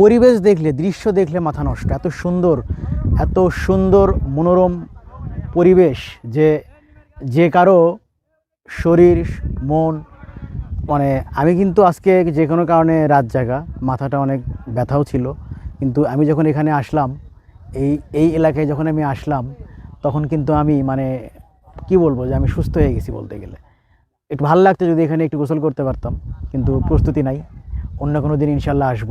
পরিবেশ দেখলে, দৃশ্য দেখলে মাথা নষ্ট। এত সুন্দর এত সুন্দর মনোরম পরিবেশ যে যে কারও শরীর, মন মানে আমি কিন্তু আজকে যে কোনো কারণে রাত জাগা, মাথাটা অনেক ব্যথাও ছিল। কিন্তু আমি যখন এখানে আসলাম, এই এই এলাকায় যখন আমি আসলাম, তখন কিন্তু আমি মানে কি বলব যে আমি সুস্থ হয়ে গেছি বলতে গেলে। একটু ভালো লাগতো যদি এখানে একটু গোসল করতে পারতাম, কিন্তু প্রস্তুতি নাই। অন্য কোনো দিন ইনশাল্লাহ আসব।